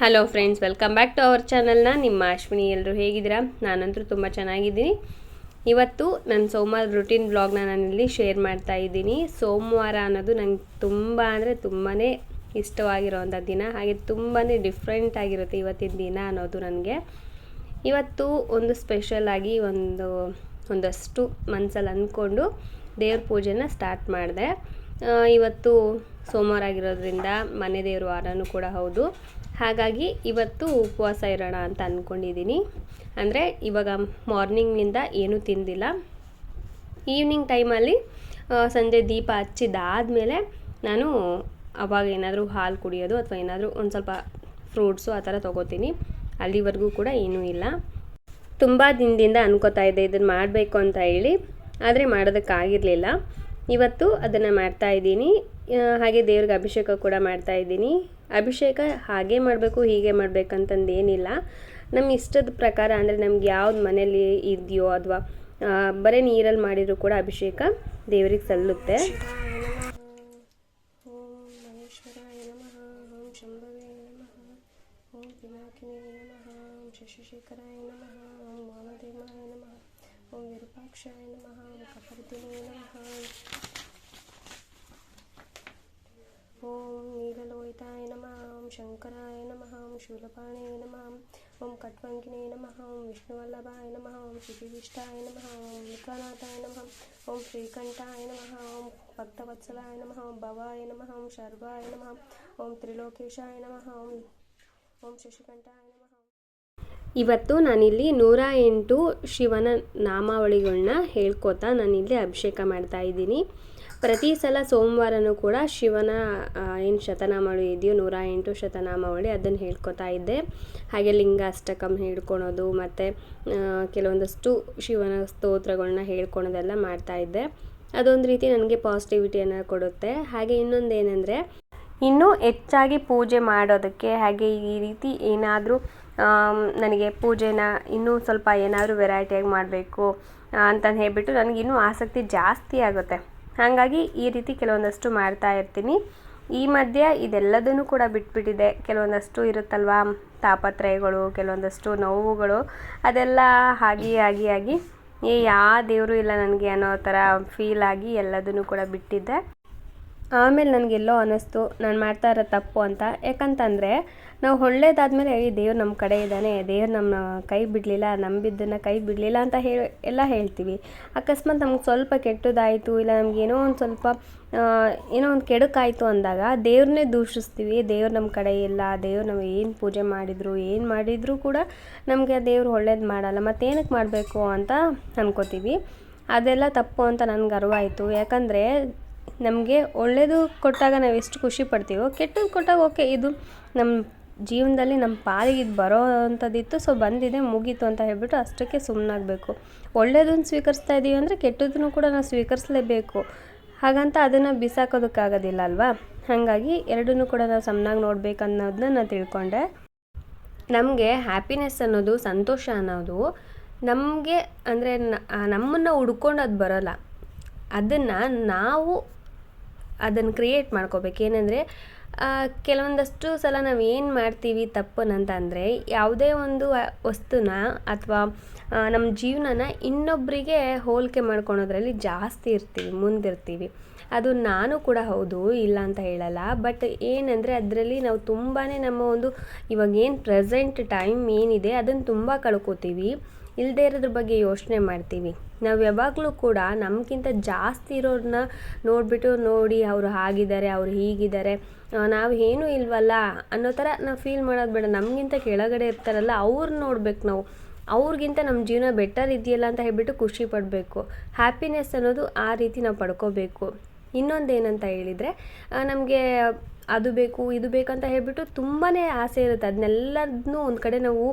Hello friends welcome back to our ಚಾನಲ್ನ ನಿಮ್ಮ ಅಶ್ವಿನಿ ಎಲ್ಲರೂ ಹೇಗಿದ್ದೀರಾ? ನಾನಂತೂ ತುಂಬ ಚೆನ್ನಾಗಿದ್ದೀನಿ. ಇವತ್ತು ನನ್ನ ಸೋಮವಾರ ರುಟೀನ್ ಬ್ಲಾಗ್ನ ನಾನಿಲ್ಲಿ ಶೇರ್ ಮಾಡ್ತಾ ಇದ್ದೀನಿ. ಸೋಮವಾರ ಅನ್ನೋದು ನಂಗೆ ತುಂಬ ಅಂದರೆ ತುಂಬಾ ಇಷ್ಟವಾಗಿರೋವಂಥ ದಿನ. ಹಾಗೆ ತುಂಬಾ ಡಿಫ್ರೆಂಟ್ ಆಗಿರುತ್ತೆ ಇವತ್ತಿನ ದಿನ ಅನ್ನೋದು ನನಗೆ. ಇವತ್ತು ಒಂದು ಸ್ಪೆಷಲ್ ಆಗಿ ಒಂದು, ಒಂದಷ್ಟು ಮನಸ್ಸಲ್ಲಿ ಅಂದ್ಕೊಂಡು ದೇವ್ರ ಪೂಜೆನ ಸ್ಟಾರ್ಟ್ ಮಾಡಿದೆ. ಇವತ್ತು ಸೋಮವಾರ ಆಗಿರೋದ್ರಿಂದ ಮನೆ ದೇವ್ರ ವಾರನೂ ಕೂಡ ಹೌದು. ಹಾಗಾಗಿ ಇವತ್ತು ಉಪವಾಸ ಇರೋಣ ಅಂತ ಅಂದ್ಕೊಂಡಿದ್ದೀನಿ ಅಂದರೆ ಇವಾಗ ಮಾರ್ನಿಂಗ್ನಿಂದ ಏನೂ ತಿಂದಿಲ್ಲ. ಈವ್ನಿಂಗ್ ಟೈಮಲ್ಲಿ ಸಂಜೆ ದೀಪ ಹಚ್ಚಿದಾದಮೇಲೆ ನಾನು ಅವಾಗ ಏನಾದರೂ ಹಾಲು ಕುಡಿಯೋದು ಅಥವಾ ಏನಾದರೂ ಒಂದು ಸ್ವಲ್ಪ ಫ್ರೂಟ್ಸು ಆ ಥರ ತೊಗೋತೀನಿ. ಅಲ್ಲಿವರೆಗೂ ಕೂಡ ಏನೂ ಇಲ್ಲ. ತುಂಬ ದಿನದಿಂದ ಅನ್ಕೋತಾ ಇದ್ದೆ ಇದನ್ನು ಮಾಡಬೇಕು ಅಂತ ಹೇಳಿ. ಆದರೆ ಮಾಡೋದಕ್ಕಾಗಿರಲಿಲ್ಲ. ಇವತ್ತು ಅದನ್ನು ಮಾಡ್ತಾ ಇದ್ದೀನಿ. ಹಾಗೆ ದೇವ್ರಿಗೆ ಅಭಿಷೇಕ ಕೂಡ ಮಾಡ್ತಾ ಇದ್ದೀನಿ. ಅಭಿಷೇಕ ಹಾಗೆ ಮಾಡಬೇಕು, ಹೀಗೆ ಮಾಡಬೇಕಂತಂದು ಏನಿಲ್ಲ. ನಮ್ಮ ಇಷ್ಟದ ಪ್ರಕಾರ ಅಂದರೆ ನಮ್ಗೆ ಯಾವ್ದು ಮನೇಲಿ ಇದೆಯೋ ಅಥವಾ ಬರೀ ನೀರಲ್ಲಿ ಮಾಡಿದರೂ ಕೂಡ ಅಭಿಷೇಕ ದೇವರಿಗೆ ಸಲ್ಲುತ್ತೆ. ಓಂ ವಿರೂಪಾಕ್ಷಾಯ ನಮಃ. ಓಂ ನಮಃ ಓಂ ನೀಲಲೋಹಿತಾಯ ನಮಃ ಓಂ ಶಂಕರಾಯ ನಮಃ ಓಂ ಶೂಲಪಾಣೇ ನಮಃ ಓಂ ಕಟ್ವಂಕಿನೇ ನಮಃ ಓಂ ವಿಷ್ಣುವಲ್ಲಭಾಯ ನಮಃ ಓಂ ಶಿಶಿವಿಷ್ಟಾಯ ನಮಃ ಓಂ ವಿಕಾನಾಥಾಯ ನಮಃ ಓಂ ಶ್ರೀಕಂಠಾಯ ನಮಃ ಓಂ ಭಕ್ತವತ್ಸಲಾಯ ನಮಃ ಓಂ ಭವಾಯ ನಮಃ ಓಂ ಶರ್ವಾಯ ನಮಃ ಓಂ ತ್ರಿಲೋಕೇಶಾಯ ನಮಃ ಓಂ ಓಂ ಶಶಿಕಂಠಾಯ ನಮಃ ಇವತ್ತು ನಾನಿಲ್ಲಿ ನೂರ ಎಂಟು ಶಿವನ ನಾಮಾವಳಿಗಳನ್ನ ಹೇಳ್ಕೊತಾ ನಾನಿಲ್ಲಿ ಅಭಿಷೇಕ ಮಾಡ್ತಾ ಇದ್ದೀನಿ ಪ್ರತಿ ಸಲ ಸೋಮವಾರನೂ ಕೂಡ ಶಿವನ ಏನು ಶತನಾಮವಳಿ ಇದೆಯೋ ನೂರ ಎಂಟು ಶತನಾಮಾವಳಿ ಅದನ್ನು ಹೇಳ್ಕೊತಾ ಇದ್ದೆ. ಹಾಗೆ ಲಿಂಗಾಷ್ಟಕಂ ಹೇಳ್ಕೊಳೋದು ಮತ್ತು ಕೆಲವೊಂದಷ್ಟು ಶಿವನ ಸ್ತೋತ್ರಗಳನ್ನ ಹೇಳ್ಕೊಳೋದೆಲ್ಲ ಮಾಡ್ತಾ ಇದ್ದೆ. ಅದೊಂದು ರೀತಿ ನನಗೆ ಪಾಸಿಟಿವಿಟಿಯನ್ನು ಕೊಡುತ್ತೆ. ಹಾಗೆ ಇನ್ನೊಂದು ಏನಂದರೆ ಇನ್ನೂ ಹೆಚ್ಚಾಗಿ ಪೂಜೆ ಮಾಡೋದಕ್ಕೆ ಹಾಗೆ ಈ ರೀತಿ ಏನಾದರೂ ನನಗೆ ಪೂಜೆನ ಇನ್ನೂ ಸ್ವಲ್ಪ ಏನಾದರೂ ವೆರೈಟಿಯಾಗಿ ಮಾಡಬೇಕು ಅಂತಂದು ಹೇಳ್ಬಿಟ್ಟು ನನಗಿನ್ನೂ ಆಸಕ್ತಿ ಜಾಸ್ತಿ ಆಗುತ್ತೆ. ಹಾಗಾಗಿ ಈ ರೀತಿ ಕೆಲವೊಂದಷ್ಟು ಮಾಡ್ತಾ ಇರ್ತೀನಿ. ಈ ಮಧ್ಯೆ ಇದೆಲ್ಲದನ್ನು ಕೂಡ ಬಿಟ್ಬಿಟ್ಟಿದೆ. ಕೆಲವೊಂದಷ್ಟು ಇರುತ್ತಲ್ವ? ತಾಪತ್ರಯಗಳು, ಕೆಲವೊಂದಷ್ಟು ನೋವುಗಳು, ಅದೆಲ್ಲ ಆಗಿ ಆಗಿ ಆಗಿ ಏ ಯಾವ ದೇವರು ಇಲ್ಲ ನನಗೆ ಅನ್ನೋ ಥರ ಫೀಲ್ ಆಗಿ ಎಲ್ಲದನ್ನು ಕೂಡ ಬಿಟ್ಟಿದ್ದೆ. ಆಮೇಲೆ ನನಗೆಲ್ಲೋ ಅನ್ನಿಸ್ತು, ನಾನು ಮಾಡ್ತಾ ಇರೋ ತಪ್ಪು ಅಂತ. ಯಾಕಂತಂದರೆ, ನಾವು ಒಳ್ಳೇದಾದ್ಮೇಲೆ ಈ ದೇವ್ರು ನಮ್ಮ ಕಡೆ ಇದ್ದಾನೆ, ದೇವ್ರು ನಮ್ಮ ಕೈ ಬಿಡಲಿಲ್ಲ, ನಂಬಿದ್ದನ್ನು ಕೈ ಬಿಡಲಿಲ್ಲ ಅಂತ ಹೇಳಿ ಎಲ್ಲ ಹೇಳ್ತೀವಿ. ಅಕಸ್ಮಾತ್ ನಮ್ಗೆ ಸ್ವಲ್ಪ ಕೆಟ್ಟದಾಯಿತು, ಇಲ್ಲ ನಮಗೇನೋ ಒಂದು ಸ್ವಲ್ಪ ಏನೋ ಒಂದು ಕೆಡುಕಾಯಿತು ಅಂದಾಗ ದೇವ್ರನ್ನೇ ದೂಷಿಸ್ತೀವಿ. ದೇವ್ರು ನಮ್ಮ ಕಡೆ ಇಲ್ಲ, ದೇವ್ರು ನಾವು ಏನು ಪೂಜೆ ಮಾಡಿದ್ರು, ಏನು ಮಾಡಿದರೂ ಕೂಡ ನಮಗೆ ಆ ದೇವ್ರು ಒಳ್ಳೇದು ಮಾಡಲ್ಲ. ಮತ್ತೇನಕ್ಕೆ ಮಾಡಬೇಕು ಅಂತ ಅನ್ಕೋತೀವಿ. ಅದೆಲ್ಲ ತಪ್ಪು ಅಂತ ನನಗೆ ಅರಿವಾಯಿತು. ಯಾಕಂದರೆ ನಮಗೆ ಒಳ್ಳೆಯದು ಕೊಟ್ಟಾಗ ನಾವು ಎಷ್ಟು ಖುಷಿ ಪಡ್ತೀವೋ ಕೆಟ್ಟದ್ದು ಕೊಟ್ಟಾಗ ಓಕೆ ಇದು ನಮ್ಮ ಜೀವನದಲ್ಲಿ ನಮ್ಮ ಪಾಲಿಗೆ ಇದು ಬರೋ ಅಂಥದ್ದಿತ್ತು ಸೊ ಬಂದಿದೆ, ಮುಗೀತು ಅಂತ ಹೇಳ್ಬಿಟ್ಟು ಅಷ್ಟಕ್ಕೆ ಸುಮ್ಮನಾಗಬೇಕು ಒಳ್ಳೆಯದನ್ನು ಸ್ವೀಕರಿಸ್ತಾ ಇದ್ದೀವಿ ಅಂದರೆ ಕೆಟ್ಟದನ್ನು ಕೂಡ ನಾವು ಸ್ವೀಕರಿಸಲೇಬೇಕು. ಹಾಗಂತ ಅದನ್ನು ಬಿಸಾಕೋದಕ್ಕಾಗೋದಿಲ್ಲ ಅಲ್ವಾ? ಹಾಗಾಗಿ ಎರಡನ್ನೂ ಕೂಡ ನಾವು ಸಮನಾಗಿ ನೋಡ್ಬೇಕು ಅನ್ನೋದನ್ನ ನಾನು ತಿಳ್ಕೊಂಡೆ. ನಮಗೆ ಹ್ಯಾಪಿನೆಸ್ ಅನ್ನೋದು, ಸಂತೋಷ ಅನ್ನೋದು ನಮಗೆ ಅಂದರೆ ನಮ್ಮನ್ನು ಹುಡ್ಕೊಂಡು ಅದು ಬರೋಲ್ಲ. ಅದನ್ನು ನಾವು ಅದನ್ನು ಕ್ರಿಯೇಟ್ ಮಾಡ್ಕೋಬೇಕು. ಏನಂದರೆ ಕೆಲವೊಂದಷ್ಟು ಸಲ ನಾವು ಏನು ಮಾಡ್ತೀವಿ ತಪ್ಪನಂತಂದರೆ, ಯಾವುದೇ ಒಂದು ವಸ್ತುನ ಅಥವಾ ನಮ್ಮ ಜೀವನನ ಇನ್ನೊಬ್ಬರಿಗೆ ಹೋಲಿಕೆ ಮಾಡ್ಕೊಳೋದ್ರಲ್ಲಿ ಜಾಸ್ತಿ ಇರ್ತೀವಿ, ಮುಂದಿರ್ತೀವಿ. ಅದು ನಾನು ಕೂಡ ಹೌದು, ಇಲ್ಲ ಅಂತ ಹೇಳಲ್ಲ. ಬಟ್ ಏನಂದರೆ, ಅದರಲ್ಲಿ ನಾವು ತುಂಬಾ ನಮ್ಮ ಒಂದು ಇವಾಗ ಏನು ಪ್ರೆಸೆಂಟ್ ಟೈಮ್ ಏನಿದೆ, ಅದನ್ನು ತುಂಬ ಕಳ್ಕೊತೀವಿ. ಇಲ್ಲದೇ ಇರೋದ್ರ ಬಗ್ಗೆ ಯೋಚನೆ ಮಾಡ್ತೀವಿ. ನಾವು ಯಾವಾಗಲೂ ಕೂಡ ನಮಗಿಂತ ಜಾಸ್ತಿ ಇರೋರನ್ನ ನೋಡಿಬಿಟ್ಟು ನೋಡಿ ಅವರು ಹಾಗಿದ್ದಾರೆ, ಅವರು ಹೀಗಿದ್ದಾರೆ ನಾವು ಏನೂ ಇಲ್ವಲ್ಲ ಅನ್ನೋ ಥರ ನಾವು ಫೀಲ್ ಮಾಡೋದು ಬೇಡ. ನಮಗಿಂತ ಕೆಳಗಡೆ ಇರ್ತಾರಲ್ಲ ಅವ್ರು ನೋಡ್ಬೇಕು ನಾವು. ಅವ್ರಿಗಿಂತ ನಮ್ಮ ಜೀವನ ಬೆಟರ್ ಇದೆಯಲ್ಲ ಅಂತ ಹೇಳ್ಬಿಟ್ಟು ಖುಷಿ ಪಡಬೇಕು. ಹ್ಯಾಪಿನೆಸ್ ಅನ್ನೋದು ಆ ರೀತಿ ನಾವು ಪಡ್ಕೋಬೇಕು. ಇನ್ನೊಂದು ಏನಂತ ಹೇಳಿದರೆ ನಮಗೆ ಅದು ಬೇಕು, ಇದು ಬೇಕಂತ ಹೇಳ್ಬಿಟ್ಟು ತುಂಬಾ ಆಸೆ ಇರುತ್ತೆ. ಅದನ್ನೆಲ್ಲದನ್ನೂ ಒಂದು ಕಡೆ ನಾವು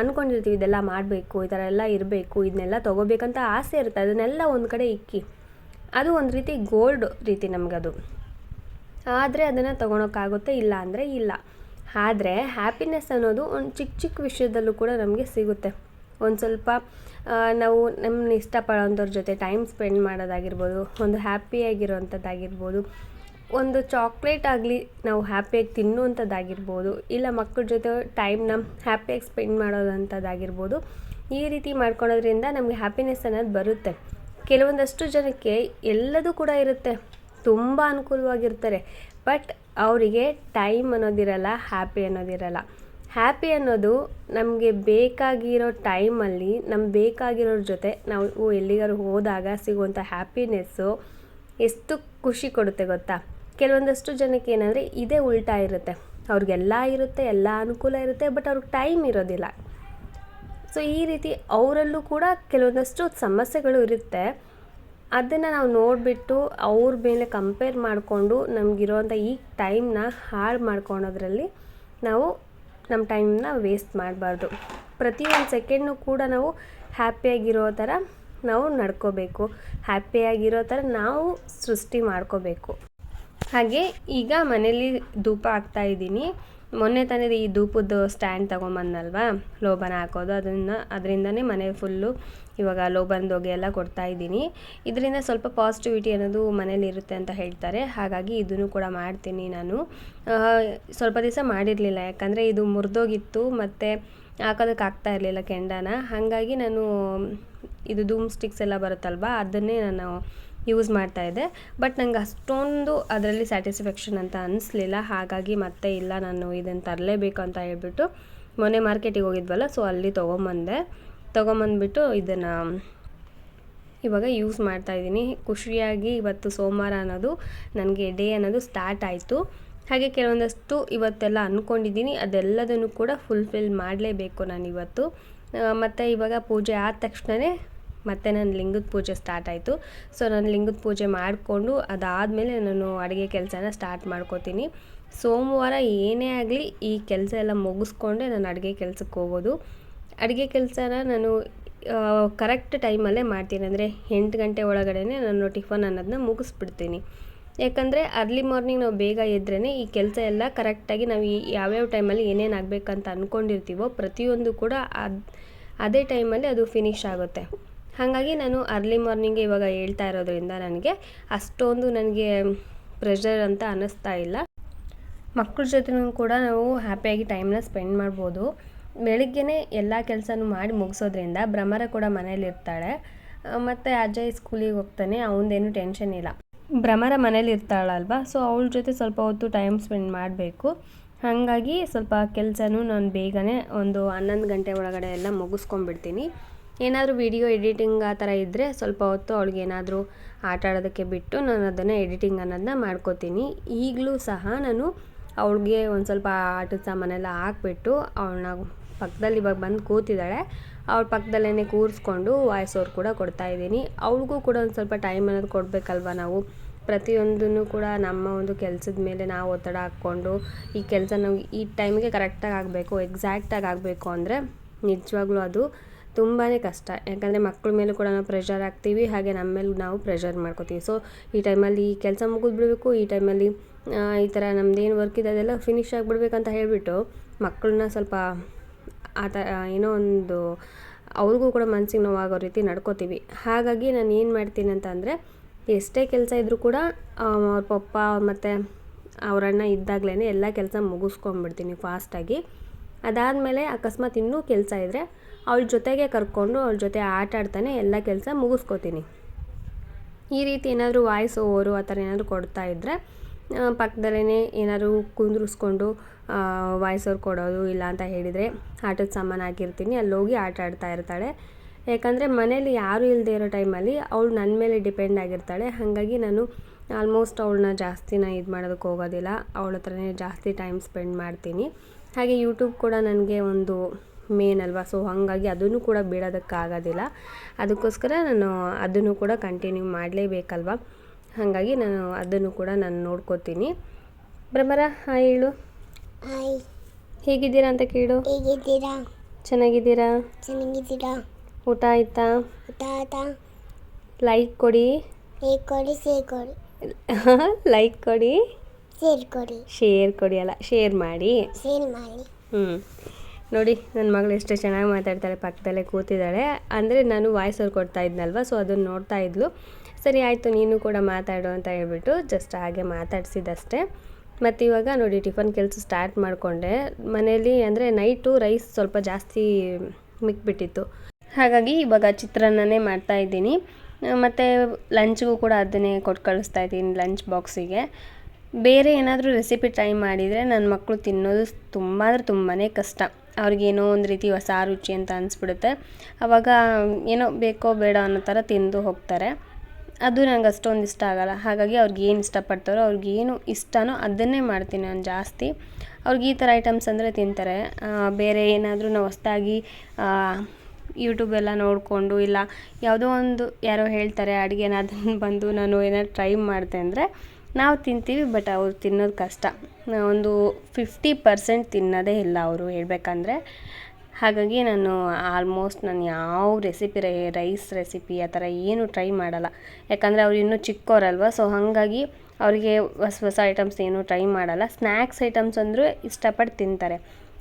ಅಂದ್ಕೊಂಡಿರ್ತೀವಿ ಇದೆಲ್ಲ ಮಾಡಬೇಕು, ಈ ಥರ ಎಲ್ಲ ಇರಬೇಕು, ಇದನ್ನೆಲ್ಲ ತೊಗೋಬೇಕಂತ ಆಸೆ ಇರುತ್ತೆ. ಅದನ್ನೆಲ್ಲ ಒಂದು ಕಡೆ ಇಕ್ಕಿ. ಅದು ಒಂದು ರೀತಿ ಗೋಲ್ಡ್ ರೀತಿ ನಮಗದು. ಆದರೆ ಅದನ್ನು ತೊಗೊಳಕ್ಕಾಗುತ್ತೆ ಇಲ್ಲ ಅಂದರೆ ಇಲ್ಲ. ಆದರೆ ಹ್ಯಾಪಿನೆಸ್ ಅನ್ನೋದು ಒಂದು ಚಿಕ್ಕ ಚಿಕ್ಕ ವಿಷಯದಲ್ಲೂ ಕೂಡ ನಮಗೆ ಸಿಗುತ್ತೆ. ಒಂದು ಸ್ವಲ್ಪ ನಾವು ನಮ್ಮನ್ನ ಇಷ್ಟಪಡೋಂಥವ್ರ ಜೊತೆ ಟೈಮ್ ಸ್ಪೆಂಡ್ ಮಾಡೋದಾಗಿರ್ಬೋದು, ಒಂದು ಹ್ಯಾಪಿಯಾಗಿರೋವಂಥದ್ದಾಗಿರ್ಬೋದು ಒಂದು ಚಾಕ್ಲೇಟ್ ಆಗಲಿ ನಾವು ಹ್ಯಾಪಿಯಾಗಿ ತಿನ್ನುವಂಥದ್ದಾಗಿರ್ಬೋದು, ಇಲ್ಲ ಮಕ್ಕಳ ಜೊತೆ ಟೈಮ್ನ ಹ್ಯಾಪಿಯಾಗಿ ಸ್ಪೆಂಡ್ ಮಾಡೋದಂಥದ್ದಾಗಿರ್ಬೋದು, ಈ ರೀತಿ ಮಾಡ್ಕೊಳೋದ್ರಿಂದ ನಮಗೆ ಹ್ಯಾಪಿನೆಸ್ ಅನ್ನೋದು ಬರುತ್ತೆ. ಕೆಲವೊಂದಷ್ಟು ಜನಕ್ಕೆ ಎಲ್ಲದೂ ಕೂಡ ಇರುತ್ತೆ, ತುಂಬ ಅನುಕೂಲವಾಗಿರ್ತಾರೆ ಬಟ್ ಅವರಿಗೆ ಟೈಮ್ ಅನ್ನೋದಿರಲ್ಲ ಹ್ಯಾಪಿ ಅನ್ನೋದಿರಲ್ಲ. ಹ್ಯಾಪಿ ಅನ್ನೋದು ನಮಗೆ ಬೇಕಾಗಿರೋ ಟೈಮಲ್ಲಿ ನಮ್ಗೆ ಬೇಕಾಗಿರೋರ ಜೊತೆ ನಾವು ಎಲ್ಲಿಗಾರು ಹೋದಾಗ ಸಿಗುವಂಥ ಹ್ಯಾಪಿನೆಸ್ಸು ಎಷ್ಟು ಖುಷಿ ಕೊಡುತ್ತೆ ಗೊತ್ತಾ? ಕೆಲವೊಂದಷ್ಟು ಜನಕ್ಕೆ ಏನಂದರೆ ಇದೇ ಉಲ್ಟಾ ಇರುತ್ತೆ. ಅವ್ರಿಗೆಲ್ಲ ಇರುತ್ತೆ, ಎಲ್ಲ ಅನುಕೂಲ ಇರುತ್ತೆ ಬಟ್ ಅವ್ರಿಗೆ ಟೈಮ್ ಇರೋದಿಲ್ಲ. ಸೊ ಈ ರೀತಿ ಅವರಲ್ಲೂ ಕೂಡ ಕೆಲವೊಂದಷ್ಟು ಸಮಸ್ಯೆಗಳು ಇರುತ್ತೆ. ಅದನ್ನು ನಾವು ನೋಡಿಬಿಟ್ಟು ಅವ್ರ ಮೇಲೆ ಕಂಪೇರ್ ಮಾಡಿಕೊಂಡು ನಮಗಿರೋವಂಥ ಈ ಟೈಮ್ನ ಹಾಳು ಮಾಡ್ಕೊಳೋದ್ರಲ್ಲಿ ನಾವು ನಮ್ಮ ಟೈಮ್ನ ವೇಸ್ಟ್ ಮಾಡಬಾರ್ದು. ಪ್ರತಿಯೊಂದು ಸೆಕೆಂಡ್ನು ಕೂಡ ನಾವು ಹ್ಯಾಪಿಯಾಗಿರೋ ಥರ ನಾವು ನಡ್ಕೋಬೇಕು. ಹ್ಯಾಪಿಯಾಗಿರೋ ಥರ ನಾವು ಸೃಷ್ಟಿ ಮಾಡ್ಕೋಬೇಕು. ಹಾಗೆ ಈಗ ಮನೇಲಿ ಧೂಪ ಹಾಕ್ತಾ ಇದ್ದೀನಿ. ಮೊನ್ನೆ ತಾನೇ ಈ ಧೂಪದ್ದು ಸ್ಟ್ಯಾಂಡ್ ತೊಗೊಂಬಂದಲ್ವಾ ಲೋಬನ ಹಾಕೋದು. ಅದನ್ನು, ಅದರಿಂದನೇ ಮನೆ ಫುಲ್ಲು ಇವಾಗ ಲೋಬನ್ ಹೊಗೆ ಎಲ್ಲ ಕೊಡ್ತಾ ಇದ್ದೀನಿ. ಇದರಿಂದ ಸ್ವಲ್ಪ ಪಾಸಿಟಿವಿಟಿ ಅನ್ನೋದು ಮನೇಲಿ ಇರುತ್ತೆ ಅಂತ ಹೇಳ್ತಾರೆ. ಹಾಗಾಗಿ ಇದನ್ನು ಕೂಡ ಮಾಡ್ತೀನಿ ನಾನು. ಸ್ವಲ್ಪ ದಿವಸ ಮಾಡಿರಲಿಲ್ಲ. ಯಾಕಂದರೆ ಇದು ಮುರಿದೋಗಿತ್ತು. ಮತ್ತು ಹಾಕೋದಕ್ಕೆ ಆಗ್ತಾ ಇರಲಿಲ್ಲ ಕೆಂಡನ. ಹಾಗಾಗಿ ನಾನು, ಇದು ಧೂಮ್ ಸ್ಟಿಕ್ಸ್ ಎಲ್ಲ ಬರುತ್ತಲ್ವ? ಅದನ್ನೇ ನಾನು ಯೂಸ್ ಮಾಡ್ತಾ ಇದ್ದೆ ಬಟ್ ನಂಗೆ ಅಷ್ಟೊಂದು ಅದರಲ್ಲಿ ಸ್ಯಾಟಿಸ್ಫ್ಯಾಕ್ಷನ್ ಅಂತ ಅನಿಸ್ಲಿಲ್ಲ. ಹಾಗಾಗಿ ಮತ್ತೆ ಇಲ್ಲ, ನಾನು ಇದನ್ನು ತರಲೇಬೇಕು ಅಂತ ಹೇಳ್ಬಿಟ್ಟು ಮೊನ್ನೆ ಮಾರ್ಕೆಟಿಗೆ ಹೋಗಿದ್ವಲ್ಲ ಸೊ ಅಲ್ಲಿ ತೊಗೊಂಬಂದೆ. ತೊಗೊಂಬಂದ್ಬಿಟ್ಟು ಇದನ್ನು ಇವಾಗ ಯೂಸ್ ಮಾಡ್ತಾ ಇದ್ದೀನಿ. ಖುಷಿಯಾಗಿ ಇವತ್ತು ಸೋಮವಾರ ಅನ್ನೋದು ನನಗೆ ಡೇ ಅನ್ನೋದು ಸ್ಟಾರ್ಟ್ ಆಯಿತು. ಹಾಗೆ ಕೆಲವೊಂದಷ್ಟು ಇವತ್ತೆಲ್ಲ ಅಂದ್ಕೊಂಡಿದ್ದೀನಿ ಅದೆಲ್ಲದನ್ನು ಕೂಡ ಫುಲ್ಫಿಲ್ ಮಾಡಲೇಬೇಕು ನಾನು ಇವತ್ತು. ಮತ್ತು ಇವಾಗ ಪೂಜೆ ಆದ ತಕ್ಷಣವೇ ಮತ್ತೆ ನನ್ನ ಲಿಂಗದ ಪೂಜೆ ಸ್ಟಾರ್ಟ್ ಆಯಿತು. ಸೊ ನಾನು ಲಿಂಗದ ಪೂಜೆ ಮಾಡಿಕೊಂಡು ಅದಾದಮೇಲೆ ನಾನು ಅಡುಗೆ ಕೆಲಸನ ಸ್ಟಾರ್ಟ್ ಮಾಡ್ಕೋತೀನಿ. ಸೋಮವಾರ ಏನೇ ಆಗಲಿ ಈ ಕೆಲಸ ಎಲ್ಲ ಮುಗಿಸ್ಕೊಂಡೆ ನಾನು ಅಡುಗೆ ಕೆಲಸಕ್ಕೆ ಹೋಗೋದು. ಅಡುಗೆ ಕೆಲಸನ ನಾನು ಕರೆಕ್ಟ್ ಟೈಮಲ್ಲೇ ಮಾಡ್ತೀನಿ. ಅಂದರೆ ಎಂಟು ಗಂಟೆ ಒಳಗಡೆ ನಾನು ಟಿಫನ್ ಅನ್ನೋದನ್ನ ಮುಗಿಸ್ಬಿಡ್ತೀನಿ. ಯಾಕಂದರೆ ಅರ್ಲಿ ಮಾರ್ನಿಂಗ್ ನಾವು ಬೇಗ ಇದ್ರೇ ಈ ಕೆಲಸ ಎಲ್ಲ ಕರೆಕ್ಟಾಗಿ ನಾವು ಈ ಯಾವ್ಯಾವ ಟೈಮಲ್ಲಿ ಏನೇನು ಆಗಬೇಕಂತ ಅಂದ್ಕೊಂಡಿರ್ತೀವೋ ಪ್ರತಿಯೊಂದು ಕೂಡ ಅದು, ಅದೇ ಟೈಮಲ್ಲಿ ಅದು ಫಿನಿಶ್ ಆಗುತ್ತೆ. ಹಾಗಾಗಿ ನಾನು ಅರ್ಲಿ ಮಾರ್ನಿಂಗ್ ಇವಾಗ ಹೇಳ್ತಾ ಇರೋದ್ರಿಂದ ನನಗೆ ಅಷ್ಟೊಂದು ನನಗೆ ಪ್ರೆಷರ್ ಅಂತ ಅನ್ನಿಸ್ತಾ ಇಲ್ಲ. ಮಕ್ಕಳ ಜೊತೆನೂ ಕೂಡ ನಾವು ಹ್ಯಾಪಿಯಾಗಿ ಟೈಮ್ನ ಸ್ಪೆಂಡ್ ಮಾಡ್ಬೋದು. ಬೆಳಿಗ್ಗೆನೇ ಎಲ್ಲ ಕೆಲಸನೂ ಮಾಡಿ ಮುಗಿಸೋದ್ರಿಂದ ಭ್ರಮರ ಕೂಡ ಮನೇಲಿರ್ತಾಳೆ ಮತ್ತು ಅಜಯ್ ಸ್ಕೂಲಿಗೆ ಹೋಗ್ತಾನೆ, ಅವನದೇನು ಟೆನ್ಷನ್ ಇಲ್ಲ. ಭ್ರಮರ ಮನೇಲಿ ಇರ್ತಾಳಲ್ವ ಸೊ ಅವಳ ಜೊತೆ ಸ್ವಲ್ಪ ಹೊತ್ತು ಟೈಮ್ ಸ್ಪೆಂಡ್ ಮಾಡಬೇಕು. ಹಾಗಾಗಿ ಸ್ವಲ್ಪ ಕೆಲಸನೂ ನಾನು ಬೇಗನೆ ಒಂದು ಹನ್ನೊಂದು ಗಂಟೆ ಒಳಗಡೆ ಎಲ್ಲ ಮುಗಿಸ್ಕೊಂಡ್ಬಿಡ್ತೀನಿ. ಏನಾದರೂ ವಿಡಿಯೋ ಎಡಿಟಿಂಗ್ ಆ ಥರ ಇದ್ದರೆ ಸ್ವಲ್ಪ ಹೊತ್ತು ಅವಳಿಗೆ ಏನಾದರೂ ಆಟ ಆಡೋದಕ್ಕೆ ಬಿಟ್ಟು ನಾನು ಅದನ್ನು ಎಡಿಟಿಂಗ್ ಅನ್ನೋದನ್ನ ಮಾಡ್ಕೋತೀನಿ. ಈಗಲೂ ಸಹ ನಾನು ಅವಳಿಗೆ ಒಂದು ಸ್ವಲ್ಪ ಆಟದ ಸಾಮಾನೆಲ್ಲ ಹಾಕ್ಬಿಟ್ಟು ಅವಳನ್ನ ಪಕ್ಕದಲ್ಲಿ ಇವಾಗ ಬಂದು ಕೂತಿದ್ದಾಳೆ. ಅವ್ಳ ಪಕ್ಕದಲ್ಲೇ ಕೂರಿಸ್ಕೊಂಡು ವಾಯ್ಸ್ ಓವರ್ ಕೂಡ ಕೊಡ್ತಾ ಇದ್ದೀನಿ. ಅವಳಿಗೂ ಕೂಡ ಒಂದು ಸ್ವಲ್ಪ ಟೈಮ್ ಅನ್ನೋದು ಕೊಡಬೇಕಲ್ವ ನಾವು? ಪ್ರತಿಯೊಂದನ್ನು ಕೂಡ ನಮ್ಮ ಒಂದು ಕೆಲಸದ ಮೇಲೆ ನಾವು ಒತ್ತಡ ಹಾಕ್ಕೊಂಡು ಈ ಕೆಲಸ ನಾವು ಈ ಟೈಮ್ಗೆ ಕರೆಕ್ಟಾಗಿ ಆಗಬೇಕು ಎಕ್ಸಾಕ್ಟಾಗಿ ಆಗಬೇಕು ಅಂದರೆ ನಿಜವಾಗ್ಲೂ ಅದು ತುಂಬಾ ಕಷ್ಟ. ಯಾಕಂದರೆ ಮಕ್ಕಳ ಮೇಲೂ ಕೂಡ ನಾವು ಪ್ರೆಷರ್ ಹಾಕ್ತೀವಿ, ಹಾಗೆ ನಮ್ಮ ಮೇಲೂ ನಾವು ಪ್ರೆಷರ್ ಮಾಡ್ಕೋತೀವಿ. ಸೊ ಈ ಟೈಮಲ್ಲಿ ಈ ಕೆಲಸ ಮುಗಿದ್ಬಿಡ್ಬೇಕು ಈ ಟೈಮಲ್ಲಿ ಈ ಥರ ನಮ್ದೇನು ವರ್ಕ್ ಇದೆ ಅದೆಲ್ಲ ಫಿನಿಶ್ ಆಗಿಬಿಡ್ಬೇಕಂತ ಹೇಳಿಬಿಟ್ಟು ಮಕ್ಕಳನ್ನ ಸ್ವಲ್ಪ ಆ ಥರ ಏನೋ ಒಂದು ಅವ್ರಿಗೂ ಕೂಡ ಮನ್ಸಿಗೆ ನೋವಾಗೋ ರೀತಿ ನಡ್ಕೋತೀವಿ. ಹಾಗಾಗಿ ನಾನು ಏನು ಮಾಡ್ತೀನಿ ಅಂತ ಅಂದರೆ, ಎಷ್ಟೇ ಕೆಲಸ ಇದ್ದರೂ ಕೂಡ ಅವ್ರ ಪಪ್ಪ ಮತ್ತು ಅವ್ರ ಅಣ್ಣ ಇದ್ದಾಗಲೇ ಎಲ್ಲ ಕೆಲಸ ಮುಗಿಸ್ಕೊಂಬಿಡ್ತೀನಿ ಫಾಸ್ಟಾಗಿ ಅದಾದಮೇಲೆ ಅಕಸ್ಮಾತ್ ಇನ್ನೂ ಕೆಲಸ ಇದ್ದರೆ ಅವಳ ಜೊತೆಗೆ ಕರ್ಕೊಂಡು ಅವಳ ಜೊತೆ ಆಟ ಆಡ್ತಾನೆ ಎಲ್ಲ ಕೆಲಸ ಮುಗಿಸ್ಕೋತೀನಿ. ಈ ರೀತಿ ಏನಾದರೂ ವಾಯ್ಸ್ ಓವರು ಆ ಥರ ಏನಾದರೂ ಕೊಡ್ತಾ ಇದ್ದರೆ ಪಕ್ಕದಲ್ಲೇ ಏನಾದರೂ ಕುಂದ್ರಿಸ್ಕೊಂಡು ವಾಯ್ಸ್ ಓವರ್ ಕೊಡೋದು ಇಲ್ಲ ಅಂತ ಹೇಳಿದರೆ ಆಟದ ಸಾಮಾನು ಹಾಕಿರ್ತೀನಿ ಅಲ್ಲಿ ಹೋಗಿ ಆಟ ಆಡ್ತಾ ಇರ್ತಾಳೆ. ಯಾಕಂದರೆ ಮನೇಲಿ ಯಾರೂ ಇಲ್ಲದೆ ಇರೋ ಟೈಮಲ್ಲಿ ಅವಳು ನನ್ನ ಮೇಲೆ ಡಿಪೆಂಡ್ ಆಗಿರ್ತಾಳೆ. ಹಾಗಾಗಿ ನಾನು ಆಲ್ಮೋಸ್ಟ್ ಅವಳನ್ನ ಜಾಸ್ತಿನ ಇದು ಮಾಡೋದಕ್ಕೆ ಹೋಗೋದಿಲ್ಲ. ಅವಳ ಹತ್ರನೇ ಜಾಸ್ತಿ ಟೈಮ್ ಸ್ಪೆಂಡ್ ಮಾಡ್ತೀನಿ. ಹಾಗೆ ಯೂಟ್ಯೂಬ್ ಕೂಡ ನನಗೆ ಒಂದು ಮೇನ್ ಅಲ್ವಾ? ಸೊ ಹಾಗಾಗಿ ಅದನ್ನು ಕೂಡ ಬಿಡೋದಕ್ಕಾಗೋದಿಲ್ಲ. ಅದಕ್ಕೋಸ್ಕರ ನಾನು ಅದನ್ನು ಕೂಡ ಕಂಟಿನ್ಯೂ ಮಾಡಲೇಬೇಕಲ್ವ? ಹಾಗಾಗಿ ನಾನು ಅದನ್ನು ಕೂಡ ನಾನು ನೋಡ್ಕೋತೀನಿ. ಭ್ರಮರ ಹಾಯ್ ಹೇಳು. ಹಾಯ್ ಹೇಗಿದ್ದೀರಾ ಅಂತ ಕೇಳು. ಹೇಗಿದ್ದೀರಾ? ಚೆನ್ನಾಗಿದ್ದೀರಾ? ಚೆನ್ನಾಗಿದ್ದೀರಾ? ಊಟ ಆಯ್ತಾ? ಊಟ ಆಯ್ತಾ? ಲೈಕ್ ಕೊಡಿ. ಲೈಕ್ ಕೊಡಿ ಕೊಡಿ. ಲೈಕ್ ಕೊಡಿ. ಸೇರ್ ಕೊಡಿ. ಶೇರ್ ಕೊಡಿ ಅಲ್ಲ ಶೇರ್ ಮಾಡಿ. ಶೇರ್ ಮಾಡಿ. ಹ್ಞೂ ನೋಡಿ ನನ್ನ ಮಗಳು ಎಷ್ಟು ಚೆನ್ನಾಗಿ ಮಾತಾಡ್ತಾಳೆ ಪಕ್ಕದಲ್ಲೇ ಕೂತಿದ್ದಾಳೆ. ಅಂದರೆ ನಾನು ವಾಯ್ಸ್ ಅವ್ರು ಕೊಡ್ತಾ ಇದ್ನಲ್ವ ಸೊ ಅದನ್ನು ನೋಡ್ತಾ ಇದ್ಲು. ಸರಿ ಆಯಿತು ನೀನು ಕೂಡ ಮಾತಾಡು ಅಂತ ಹೇಳ್ಬಿಟ್ಟು ಜಸ್ಟ್ ಹಾಗೆ ಮಾತಾಡ್ಸಿದ್ದಷ್ಟೇ ಮತ್ತು ಇವಾಗ ನೋಡಿ ಟಿಫನ್ ಕೆಲಸ ಸ್ಟಾರ್ಟ್ ಮಾಡಿಕೊಂಡೆ. ಮನೇಲಿ ಅಂದರೆ ನೈಟು ರೈಸ್ ಸ್ವಲ್ಪ ಜಾಸ್ತಿ ಮಿಕ್ಬಿಟ್ಟಿತ್ತು. ಹಾಗಾಗಿ ಇವಾಗ ಚಿತ್ರಾನ್ನನೇ ಮಾಡ್ತಾ ಇದ್ದೀನಿ. ಮತ್ತು ಲಂಚ್ಗೂ ಕೂಡ ಅದನ್ನೇ ಕೊಟ್ಟು ಕಳಿಸ್ತಾ ಇದ್ದೀನಿ ಲಂಚ್ ಬಾಕ್ಸಿಗೆ ಬೇರೆ ಏನಾದರೂ ರೆಸಿಪಿ ಟ್ರೈ ಮಾಡಿದರೆ ನನ್ನ ಮಕ್ಕಳು ತಿನ್ನೋದು ತುಂಬ, ಅಂದರೆ ತುಂಬಾ ಕಷ್ಟ. ಅವ್ರಿಗೇನೋ ಒಂದು ರೀತಿ ಹೊಸ ರುಚಿ ಅಂತ ಅನಿಸ್ಬಿಡುತ್ತೆ. ಆವಾಗ ಏನೋ ಬೇಕೋ ಬೇಡ ಅನ್ನೋ ಥರ ತಿಂದು ಹೋಗ್ತಾರೆ. ಅದು ನಂಗೆ ಅಷ್ಟೊಂದು ಇಷ್ಟ ಆಗಲ್ಲ. ಹಾಗಾಗಿ ಅವ್ರಿಗೆ ಏನು ಇಷ್ಟಪಡ್ತಾರೋ ಅವ್ರಿಗೇನು ಇಷ್ಟನೋ ಅದನ್ನೇ ಮಾಡ್ತೀನಿ ನಾನು ಜಾಸ್ತಿ. ಅವ್ರಿಗೆ ಈ ಥರ ಐಟಮ್ಸ್ ಅಂದರೆ ತಿಂತಾರೆ. ಬೇರೆ ಏನಾದರೂ ನಾವು ಹೊಸ್ದಾಗಿ ಯೂಟ್ಯೂಬೆಲ್ಲ ನೋಡಿಕೊಂಡು ಇಲ್ಲ ಯಾವುದೋ ಒಂದು ಯಾರೋ ಹೇಳ್ತಾರೆ, ಅಡುಗೆನ ಅದನ್ನು ಬಂದು ನಾನು ಏನಾದ್ರು ಟ್ರೈ ಮಾಡಿದೆ ಅಂದರೆ ನಾವು ತಿಂತೀವಿ ಬಟ್ ಅವ್ರು ತಿನ್ನೋದು ಕಷ್ಟ. ಒಂದು ಫಿಫ್ಟಿ ಪರ್ಸೆಂಟ್ ತಿನ್ನೋದೇ ಇಲ್ಲ ಅವರು ಹೇಳಬೇಕಂದ್ರೆ. ಹಾಗಾಗಿ ನಾನು ಆಲ್ಮೋಸ್ಟ್ ನಾನು ಯಾವ ರೆಸಿಪಿ ರೈಸ್ ರೆಸಿಪಿ ಆ ಥರ ಏನು ಟ್ರೈ ಮಾಡಲ್ಲ. ಯಾಕಂದರೆ ಅವ್ರು ಇನ್ನೂ ಚಿಕ್ಕವರಲ್ವ ಸೊ ಹಾಗಾಗಿ ಅವರಿಗೆ ಹೊಸ ಹೊಸ ಐಟಮ್ಸ್ ಏನು ಟ್ರೈ ಮಾಡಲ್ಲ. ಸ್ನ್ಯಾಕ್ಸ್ ಐಟಮ್ಸ್ ಅಂದರೂ ಇಷ್ಟಪಟ್ಟು ತಿಂತಾರೆ.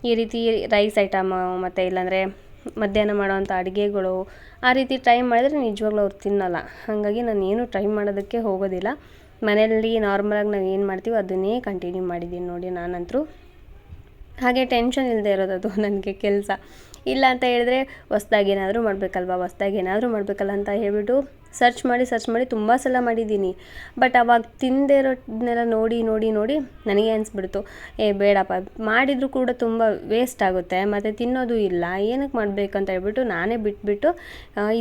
ಈ ರೀತಿ ರೈಸ್ ಐಟಮ್ ಮತ್ತು ಇಲ್ಲಾಂದರೆ ಮಧ್ಯಾಹ್ನ ಮಾಡೋವಂಥ ಅಡುಗೆಗಳು ಆ ರೀತಿ ಟ್ರೈ ಮಾಡಿದ್ರೆ ನಿಜವಾಗ್ಲೂ ಅವ್ರು ತಿನ್ನಲ್ಲ. ಹಾಗಾಗಿ ನಾನು ಏನು ಟ್ರೈ ಮಾಡೋದಕ್ಕೆ ಹೋಗೋದಿಲ್ಲ. ಮನೆಯಲ್ಲಿ ನಾರ್ಮಲಾಗಿ ನಾವು ಏನು ಮಾಡ್ತೀವಿ ಅದನ್ನೇ ಕಂಟಿನ್ಯೂ ಮಾಡಿದ್ದೀನಿ ನೋಡಿ ನಾನಂತರೂ. ಹಾಗೆ ಟೆನ್ಷನ್ ಇಲ್ಲದೆ ಇರೋದದು ನನಗೆ ಕೆಲಸ. ಇಲ್ಲ ಅಂತ ಹೇಳಿದ್ರೆ ಹೊಸ್ದಾಗಿ ಏನಾದರೂ ಮಾಡಬೇಕಲ್ವಾ, ಹೊಸ್ದಾಗಿ ಏನಾದರೂ ಮಾಡಬೇಕಲ್ಲ ಅಂತ ಹೇಳ್ಬಿಟ್ಟು ಸರ್ಚ್ ಮಾಡಿ ಸರ್ಚ್ ಮಾಡಿ ತುಂಬ ಸಲ ಮಾಡಿದ್ದೀನಿ ಬಟ್ ಅವಾಗ ತಿಂದೇ ಇರೋದನ್ನೆಲ್ಲ ನೋಡಿ ನೋಡಿ ನೋಡಿ ನನಗೆ ಅನಿಸ್ಬಿಡ್ತು, ಏ, ಬೇಡಪ್ಪ, ಮಾಡಿದರೂ ಕೂಡ ತುಂಬ ವೇಸ್ಟ್ ಆಗುತ್ತೆ, ಮತ್ತು ತಿನ್ನೋದು ಇಲ್ಲ ಏನಕ್ಕೆ ಮಾಡಬೇಕಂತ ಹೇಳ್ಬಿಟ್ಟು ನಾನೇ ಬಿಟ್ಬಿಟ್ಟು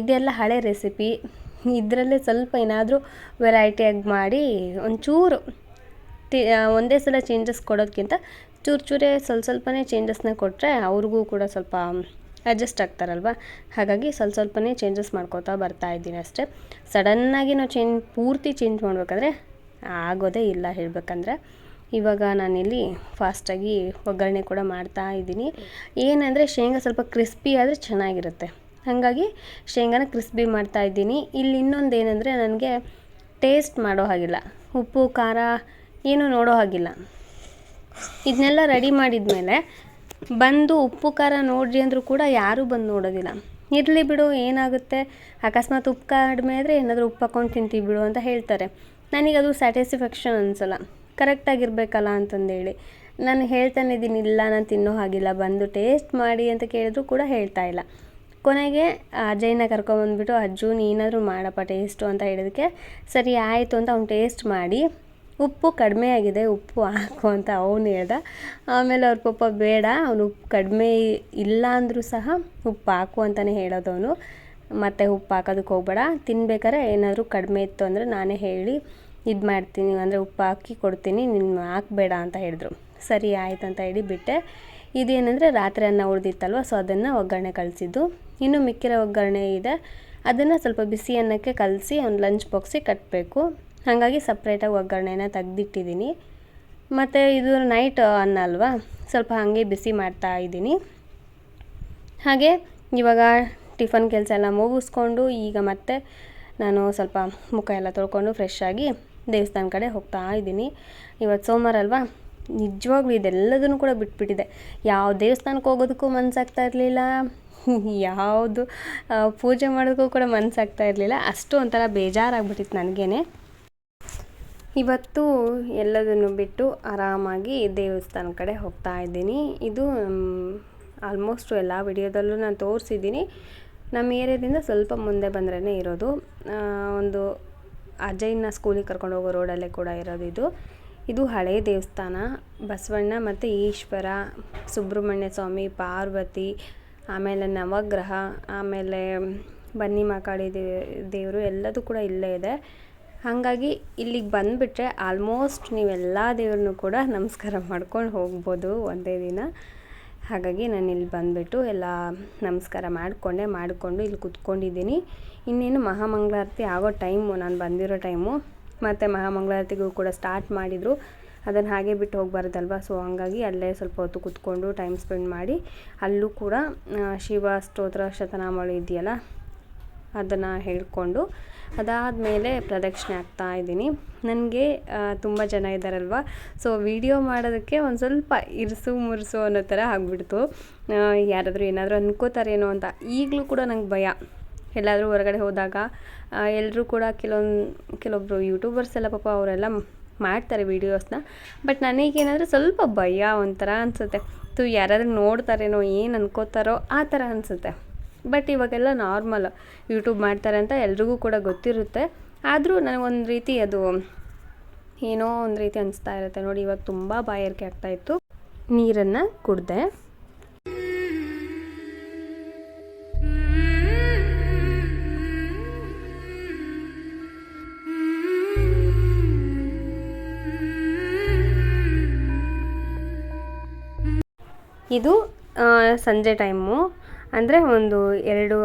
ಇದೆಲ್ಲ ಹಳೆ ರೆಸಿಪಿ ಇದರಲ್ಲೇ ಸ್ವಲ್ಪ ಏನಾದರೂ ವೆರೈಟಿಯಾಗಿ ಮಾಡಿ ಒಂಚೂರು ತಿ ಒಂದೇ ಸಲ ಚೇಂಜಸ್ ಕೊಡೋದಕ್ಕಿಂತ ಚೂರು ಚೂರೇ ಸ್ವಲ್ಪ ಸ್ವಲ್ಪನೇ ಚೇಂಜಸ್ನ ಕೊಟ್ಟರೆ ಅವ್ರಿಗೂ ಕೂಡ ಸ್ವಲ್ಪ ಅಡ್ಜಸ್ಟ್ ಆಗ್ತಾರಲ್ವ? ಹಾಗಾಗಿ ಸ್ವಲ್ಪ ಸ್ವಲ್ಪನೇ ಚೇಂಜಸ್ ಮಾಡ್ಕೋತಾ ಬರ್ತಾ ಇದ್ದೀನಿ ಅಷ್ಟೇ. ಸಡನ್ನಾಗಿ ನಾವು ಚೇಂಜ್ ಪೂರ್ತಿ ಚೇಂಜ್ ಮಾಡಬೇಕಾದ್ರೆ ಆಗೋದೇ ಇಲ್ಲ ಹೇಳಬೇಕಂದ್ರೆ. ಇವಾಗ ನಾನಿಲ್ಲಿ ಫಾಸ್ಟಾಗಿ ಒಗ್ಗರಣೆ ಕೂಡ ಮಾಡ್ತಾ ಇದ್ದೀನಿ. ಏನಂದರೆ ಶೇಂಗಾ ಸ್ವಲ್ಪ ಕ್ರಿಸ್ಪಿ ಆದರೆ ಚೆನ್ನಾಗಿರುತ್ತೆ. ಹಾಗಾಗಿ ಶೇಂಗಾನ ಕ್ರಿಸ್ಪಿ ಮಾಡ್ತಾ ಇದ್ದೀನಿ. ಇಲ್ಲಿ ಇನ್ನೊಂದು ಏನಂದರೆ ನನಗೆ ಟೇಸ್ಟ್ ಮಾಡೋ ಹಾಗಿಲ್ಲ. ಉಪ್ಪು, ಖಾರ ಏನೂ ನೋಡೋ ಹಾಗಿಲ್ಲ. ಇದನ್ನೆಲ್ಲ ರೆಡಿ ಮಾಡಿದ ಮೇಲೆ ಬಂದು ಉಪ್ಪು, ಖಾರ ನೋಡ್ರಿ ಅಂದರೂ ಕೂಡ ಯಾರೂ ಬಂದು ನೋಡೋದಿಲ್ಲ. ಇರಲಿ ಬಿಡು, ಏನಾಗುತ್ತೆ? ಅಕಸ್ಮಾತ್ ಉಪ್ಪು ಕಡಿಮೆ ಆದರೆ ಏನಾದರೂ ಉಪ್ಪು ಹಾಕೊಂಡು ತಿಂತೀವಿ ಬಿಡು ಅಂತ ಹೇಳ್ತಾರೆ. ನನಗೆ ಅದು ಸ್ಯಾಟಿಸ್ಫ್ಯಾಕ್ಷನ್ ಅನಿಸಲ್ಲ ಕರೆಕ್ಟಾಗಿರ್ಬೇಕಲ್ಲ ಅಂತಂದೇಳಿ. ನಾನು ಹೇಳ್ತಾನೆ ಇದ್ದೀನಿ, ಇಲ್ಲ, ನಾನು ತಿನ್ನೋ ಹಾಗಿಲ್ಲ, ಬಂದು ಟೇಸ್ಟ್ ಮಾಡಿ ಅಂತ ಕೇಳಿದ್ರು ಕೂಡ ಹೇಳ್ತಾ ಇಲ್ಲ. ಕೊನೆಗೆ ಅಜಯ್ನ ಕರ್ಕೊಂಬಂದ್ಬಿಟ್ಟು ಅಜ್ಜು, ನೀನಾದರೂ ಮಾಡಪ್ಪ ಟೇಸ್ಟು ಅಂತ ಹೇಳಿದಕ್ಕೆ ಸರಿ, ಆಯಿತು ಅಂತ ಅವ್ನು ಟೇಸ್ಟ್ ಮಾಡಿ, ಉಪ್ಪು ಕಡಿಮೆ ಆಗಿದೆ, ಉಪ್ಪು ಹಾಕು ಅಂತ ಅವನು ಹೇಳ್ದ. ಆಮೇಲೆ ಅವ್ರ ಪಪ್ಪ ಬೇಡ, ಅವನು ಉಪ್ಪು ಕಡಿಮೆ ಇಲ್ಲ ಅಂದರೂ ಸಹ ಉಪ್ಪು ಹಾಕು ಅಂತಲೇ ಹೇಳೋದು ಅವನು. ಮತ್ತು ಉಪ್ಪು ಹಾಕೋದಕ್ಕೆ ಹೋಗ್ಬೇಡ. ತಿನ್ಬೇಕಾದ್ರೆ ಏನಾದರೂ ಕಡಿಮೆ ಇತ್ತು ಅಂದರೆ ನಾನೇ ಹೇಳಿ ಇದು ಮಾಡ್ತೀನಿ. ಅಂದರೆ ಉಪ್ಪು ಹಾಕಿ ಕೊಡ್ತೀನಿ, ನೀನು ಹಾಕಬೇಡ ಅಂತ ಹೇಳಿದ್ರು. ಸರಿ, ಆಯ್ತು ಅಂತ ಹೇಳಿ ಬಿಟ್ಟೆ ಇದೇನೆಂದರೆ ರಾತ್ರಿ ಅನ್ನ ಉಳಿದಿತ್ತಲ್ವ, ಸೊ ಅದನ್ನು ಒಗ್ಗರಣೆ ಕಳಿಸಿದ್ದು. ಇನ್ನು ಮಿಕ್ಕಿರೋ ಒಗ್ಗರಣೆ ಇದೆ. ಅದನ್ನು ಸ್ವಲ್ಪ ಬಿಸಿ ಅನ್ನಕ್ಕೆ ಕಲಸಿ ಒಂದು ಲಂಚ್ ಬಾಕ್ಸಿಗೆ ಕಟ್ಟಬೇಕು ಹಾಗಾಗಿ ಸಪ್ರೇಟಾಗಿ ಒಗ್ಗರಣೆನ ತೆಗ್ದಿಟ್ಟಿದ್ದೀನಿ. ಮತ್ತು ಇದು ನೈಟ್ ಅನ್ನ ಅಲ್ವಾ? ಸ್ವಲ್ಪ ಹಾಗೆ ಬಿಸಿ ಮಾಡ್ತಾ ಇದ್ದೀನಿ. ಹಾಗೆ ಇವಾಗ ಟಿಫನ್ ಕೆಲಸ ಎಲ್ಲ ಮುಗಿಸ್ಕೊಂಡು ಈಗ ಮತ್ತೆ ನಾನು ಸ್ವಲ್ಪ ಮುಖ ಎಲ್ಲ ತೊಳ್ಕೊಂಡು ಫ್ರೆಶ್ ಆಗಿ ದೇವಸ್ಥಾನ ಕಡೆ ಹೋಗ್ತಾ ಇದ್ದೀನಿ. ಇವತ್ತು ಸೋಮವಾರ ಅಲ್ವಾ? ನಿಜವಾಗ್ಲೂ ಇದೆಲ್ಲದನ್ನು ಕೂಡ ಬಿಟ್ಬಿಟ್ಟಿದೆ. ಯಾವ ದೇವಸ್ಥಾನಕ್ಕೆ ಹೋಗೋದಕ್ಕೂ ಮನಸ್ಸಾಗ್ತಾ ಇರಲಿಲ್ಲ. ಯಾವುದು ಪೂಜೆ ಮಾಡೋದಕ್ಕೂ ಕೂಡ ಮನಸ್ಸಾಗ್ತಾ ಇರಲಿಲ್ಲ. ಅಷ್ಟು ಒಂಥರ ಬೇಜಾರಾಗ್ಬಿಟ್ಟಿತ್ತು ನನಗೇನೆ. ಇವತ್ತು ಎಲ್ಲದನ್ನು ಬಿಟ್ಟು ಆರಾಮಾಗಿ ದೇವಸ್ಥಾನ ಕಡೆ ಹೋಗ್ತಾ ಇದ್ದೀನಿ. ಇದು ಆಲ್ಮೋಸ್ಟ್ ಎಲ್ಲ ವಿಡಿಯೋದಲ್ಲೂ ನಾನು ತೋರಿಸಿದ್ದೀನಿ. ನಮ್ಮ ಏರಿಯಾದಿಂದ ಸ್ವಲ್ಪ ಮುಂದೆ ಬಂದ್ರೇ ಇರೋದು. ಒಂದು ಅಜಯ್ನ ಸ್ಕೂಲಿಗೆ ಕರ್ಕೊಂಡು ಹೋಗೋ ರೋಡಲ್ಲೇ ಕೂಡ ಇರೋದು ಇದು. ಇದು ಹಳೆ ದೇವಸ್ಥಾನ. ಬಸವಣ್ಣ ಮತ್ತು ಈಶ್ವರ, ಸುಬ್ರಹ್ಮಣ್ಯ ಸ್ವಾಮಿ, ಪಾರ್ವತಿ ಆಮೇಲೆ ನವಗ್ರಹ, ಆಮೇಲೆ ಬನ್ನಿ ಮಹಾಕಾಳಿ ದೇವರು ಎಲ್ಲದೂ ಕೂಡ ಇಲ್ಲೇ ಇದೆ. ಹಾಗಾಗಿ ಇಲ್ಲಿಗೆ ಬಂದುಬಿಟ್ರೆ ಆಲ್ಮೋಸ್ಟ್ ನೀವೆಲ್ಲ ದೇವ್ರನ್ನೂ ಕೂಡ ನಮಸ್ಕಾರ ಮಾಡ್ಕೊಂಡು ಹೋಗ್ಬೋದು ಒಂದೇ ದಿನ. ಹಾಗಾಗಿ ನಾನು ಇಲ್ಲಿ ಬಂದುಬಿಟ್ಟು ಎಲ್ಲ ನಮಸ್ಕಾರ ಮಾಡಿಕೊಂಡೆ, ಮಾಡಿಕೊಂಡು ಇಲ್ಲಿ ಕುತ್ಕೊಂಡಿದ್ದೀನಿ. ಇನ್ನೇನು ಮಹಾಮಂಗಳಾರತಿ ಆಗೋ ಟೈಮು, ನಾನು ಬಂದಿರೋ ಟೈಮು. ಮತ್ತು ಮಹಾಮಂಗಳಾರತಿಗೂ ಕೂಡ ಸ್ಟಾರ್ಟ್ ಮಾಡಿದರು. ಅದನ್ನು ಹಾಗೆ ಬಿಟ್ಟು ಹೋಗಬಾರ್ದಲ್ವಾ? ಸೊ ಹಂಗಾಗಿ ಅಲ್ಲೇ ಸ್ವಲ್ಪ ಹೊತ್ತು ಕುತ್ಕೊಂಡು ಟೈಮ್ ಸ್ಪೆಂಡ್ ಮಾಡಿ ಅಲ್ಲೂ ಕೂಡ ಶಿವ ಸ್ತೋತ್ರ ಶತನಾಮಳಿ ಇದೆಯಲ್ಲ? ಅದನ್ನು ಹೇಳ್ಕೊಂಡು ಅದಾದಮೇಲೆ ಪ್ರದಕ್ಷಿಣೆ ಆಗ್ತಾ ಇದ್ದೀನಿ. ನನಗೆ ತುಂಬ ಜನ ಇದ್ದಾರಲ್ವ ಸೊ ವಿಡಿಯೋ ಮಾಡೋದಕ್ಕೆ ಒಂದು ಸ್ವಲ್ಪ ಇರಿಸು ಮುರಿಸು ಅನ್ನೋ ಥರ ಆಗಿಬಿಡ್ತು. ಯಾರಾದರೂ ಏನಾದರೂ ಅನ್ಕೋತಾರೇನೋ ಅಂತ. ಈಗಲೂ ಕೂಡ ನಂಗೆ ಭಯ. ಎಲ್ಲಾದರೂ ಹೊರಗಡೆ ಹೋದಾಗ ಎಲ್ಲರೂ ಕೂಡ ಕೆಲವೊಂದು ಕೆಲವೊಬ್ಬರು ಯೂಟ್ಯೂಬರ್ಸ್ ಎಲ್ಲ ಪಾಪ ಅವರೆಲ್ಲ ಮಾಡ್ತಾರೆ ವೀಡಿಯೋಸ್ನ ಬಟ್ ನನಗೇನಾದರೂ ಸ್ವಲ್ಪ ಭಯ ಒಂಥರ ಅನಿಸುತ್ತೆ. ತು ಯಾರಾದರೂ ನೋಡ್ತಾರೇನೋ, ಏನು ಅನ್ಕೋತಾರೋ ಆ ಥರ ಅನಿಸುತ್ತೆ. ಬಟ್ ಇವಾಗೆಲ್ಲ ನಾರ್ಮಲ್ ಯೂಟ್ಯೂಬ್ ಮಾಡ್ತಾರೆ ಅಂತ ಎಲ್ರಿಗೂ ಕೂಡ ಗೊತ್ತಿರುತ್ತೆ. ಆದರೂ ನನಗೊಂದು ರೀತಿ ಅದು ಏನೋ ಒಂದು ರೀತಿ ಅನಿಸ್ತಾ ಇರುತ್ತೆ. ನೋಡಿ, ಇವಾಗ ತುಂಬ ಬಾಯಾರಿಕೆ ಆಗ್ತಾಯಿತ್ತು ನೀರನ್ನು ಕುಡಿದೆ. ಇದು ಸಂಜೆ ಟೈಮು. ಅಂದರೆ ಒಂದು ಎರಡು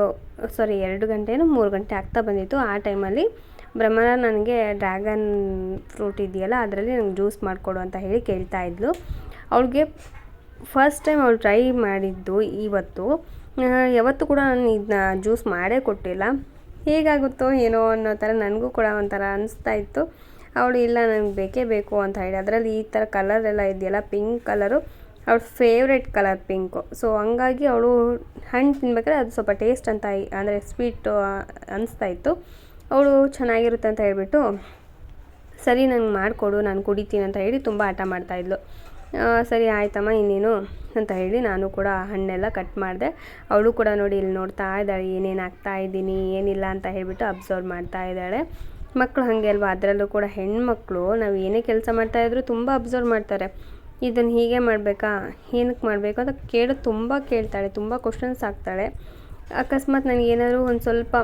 ಸಾರಿ ಎರಡು ಗಂಟೆನೂ ಮೂರು ಗಂಟೆ ಆಗ್ತಾ ಬಂದಿತ್ತು. ಆ ಟೈಮಲ್ಲಿ ಬ್ರಹ್ಮನ ನನಗೆ ಡ್ರ್ಯಾಗನ್ ಫ್ರೂಟ್ ಇದೆಯಲ್ಲ, ಅದರಲ್ಲಿ ನಂಗೆ ಜ್ಯೂಸ್ ಮಾಡಿಕೊಡು ಅಂತ ಹೇಳಿ ಕೇಳ್ತಾ ಇದ್ಲು. ಅವಳಿಗೆ ಫಸ್ಟ್ ಟೈಮ್ ಅವಳು ಟ್ರೈ ಮಾಡಿದ್ದು ಇವತ್ತು. ಯಾವತ್ತು ಯಾವತ್ತೂ ಕೂಡ ನಾನು ಇದನ್ನ ಜ್ಯೂಸ್ ಮಾಡೇ ಕೊಟ್ಟಿಲ್ಲ. ಹೇಗಾಗುತ್ತೋ ಏನೋ ಅನ್ನೋ ಥರ ನನಗೂ ಕೂಡ ಒಂಥರ ಅನಿಸ್ತಾ ಇತ್ತು. ಅವಳು, ಇಲ್ಲ ನನಗೆ ಬೇಕೇ ಬೇಕು ಅಂತ ಹೇಳಿ. ಅದರಲ್ಲಿ ಈ ಥರ ಕಲರ್ ಎಲ್ಲ ಇದೆಯಲ್ಲ ಪಿಂಕ್ ಕಲರು ಅವಳ ಫೇವ್ರೆಟ್ ಕಲರ್ ಪಿಂಕು ಸೊ ಹಂಗಾಗಿ ಅವಳು ಹಣ್ಣು ತಿನ್ಬೇಕಾದ್ರೆ ಅದು ಸ್ವಲ್ಪ ಟೇಸ್ಟ್ ಅಂತ ಅಂದರೆ ಸ್ವೀಟು ಅನಿಸ್ತಾ ಇತ್ತು. ಅವಳು ಚೆನ್ನಾಗಿರುತ್ತೆ ಅಂತ ಹೇಳ್ಬಿಟ್ಟು, ಸರಿ, ನಂಗೆ ಮಾಡಿಕೊಡು, ನಾನು ಕುಡಿತೀನಿ ಅಂತ ಹೇಳಿ ತುಂಬ ಹಠ ಮಾಡ್ತಾಯಿದ್ಲು ಸರಿ, ಆಯ್ತಮ್ಮ, ಇನ್ನೇನು ಅಂತ ಹೇಳಿ ನಾನು ಕೂಡ ಹಣ್ಣೆಲ್ಲ ಕಟ್ ಮಾಡಿದೆ. ಅವಳು ಕೂಡ ನೋಡಿ ಇಲ್ಲಿ ನೋಡ್ತಾ ಇದ್ದಾಳೆ, ಏನೇನು ಆಗ್ತಾ ಇದ್ದೀನಿ, ಏನಿಲ್ಲ ಅಂತ ಹೇಳಿಬಿಟ್ಟು ಅಬ್ಸರ್ವ್ ಮಾಡ್ತಾ ಇದ್ದಾಳೆ. ಮಕ್ಕಳು ಹಾಗೆ ಅಲ್ವಾ? ಅದರಲ್ಲೂ ಕೂಡ ಹೆಣ್ಮಕ್ಳು, ನಾವು ಏನೇ ಕೆಲಸ ಮಾಡ್ತಾಯಿದ್ರು ತುಂಬ ಅಬ್ಸರ್ವ್ ಮಾಡ್ತಾರೆ. ಇದನ್ನು ಹೀಗೆ ಮಾಡಬೇಕಾ? ಏನಕ್ಕೆ ಮಾಡಬೇಕು? ಅಂತ ಕೇಳೋದು ತುಂಬ ಕೇಳ್ತಾಳೆ, ತುಂಬ ಕ್ವಶನ್ಸ್ ಆಗ್ತಾಳೆ ಅಕಸ್ಮಾತ್ ನನಗೇನಾದರೂ ಒಂದು ಸ್ವಲ್ಪ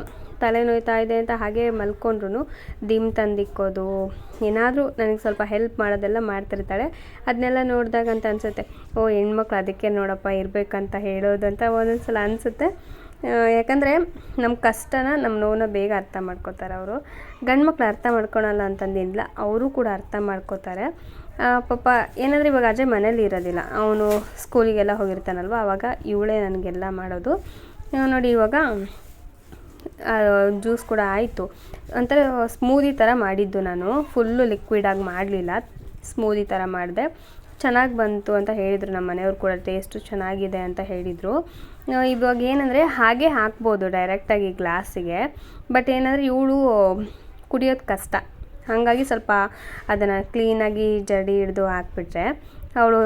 ತಲೆ ನೋಯ್ತಾ ಇದೆ ಅಂತ ಹಾಗೆ ಮಲ್ಕೊಂಡ್ರು ದಿಮ್ ತಂದಿಕ್ಕೋದು, ಏನಾದರೂ ನನಗೆ ಸ್ವಲ್ಪ ಹೆಲ್ಪ್ ಮಾಡೋದೆಲ್ಲ ಮಾಡ್ತಿರ್ತಾಳೆ. ಅದನ್ನೆಲ್ಲ ನೋಡಿದಾಗ ಅಂತ ಅನಿಸುತ್ತೆ, ಓ ಹೆಣ್ಮಕ್ಳು ಅದಕ್ಕೆ ನೋಡಪ್ಪ ಇರಬೇಕಂತ ಹೇಳೋದು ಅಂತ ಒಂದೊಂದು ಸಲ ಅನಿಸುತ್ತೆ. ಯಾಕಂದರೆ ನಮ್ಮ ಕಷ್ಟನ ನಮ್ಮ ನೋವನ್ನ ಬೇಗ ಅರ್ಥ ಮಾಡ್ಕೋತಾರೆ ಅವರು. ಗಂಡು ಮಕ್ಳು ಅರ್ಥ ಮಾಡ್ಕೊಳಲ್ಲ ಅಂತಂದಿಲ್ಲ ಅವರು ಕೂಡ ಅರ್ಥ ಮಾಡ್ಕೋತಾರೆ. ಪಾಪ ಏನಂದರೆ ಇವಾಗ ಅಜಯ್ ಮನೇಲಿ ಇರೋದಿಲ್ಲ. ಅವನು ಸ್ಕೂಲಿಗೆಲ್ಲ ಹೋಗಿರ್ತಾನಲ್ವ ಆವಾಗ ಇವಳೇ ನನಗೆಲ್ಲ ಮಾಡೋದು. ನೋಡಿ ಇವಾಗ ಜ್ಯೂಸ್ ಕೂಡ ಆಯಿತು. ಒಂಥರ ಸ್ಮೂದಿ ಥರ ಮಾಡಿದ್ದು ನಾನು. ಫುಲ್ಲು ಲಿಕ್ವಿಡಾಗಿ ಮಾಡಲಿಲ್ಲ. ಸ್ಮೂದಿ ಥರ ಮಾಡಿದೆ. ಚೆನ್ನಾಗಿ ಬಂತು ಅಂತ ಹೇಳಿದರು ನಮ್ಮ ಮನೆಯವ್ರು ಕೂಡ, ಟೇಸ್ಟು ಚೆನ್ನಾಗಿದೆ ಅಂತ ಹೇಳಿದರು. ಇವಾಗ ಏನಂದರೆ ಹಾಗೆ ಹಾಕ್ಬೋದು ಡೈರೆಕ್ಟಾಗಿ ಗ್ಲಾಸಿಗೆ ಬಟ್ ಏನಂದರೆ ಇವಳು ಕುಡಿಯೋದು ಕಷ್ಟ. ಹಾಗಾಗಿ ಸ್ವಲ್ಪ ಅದನ್ನು ಕ್ಲೀನಾಗಿ ಜಡಿ ಹಿಡಿದು ಹಾಕ್ಬಿಟ್ರೆ ಅವಳು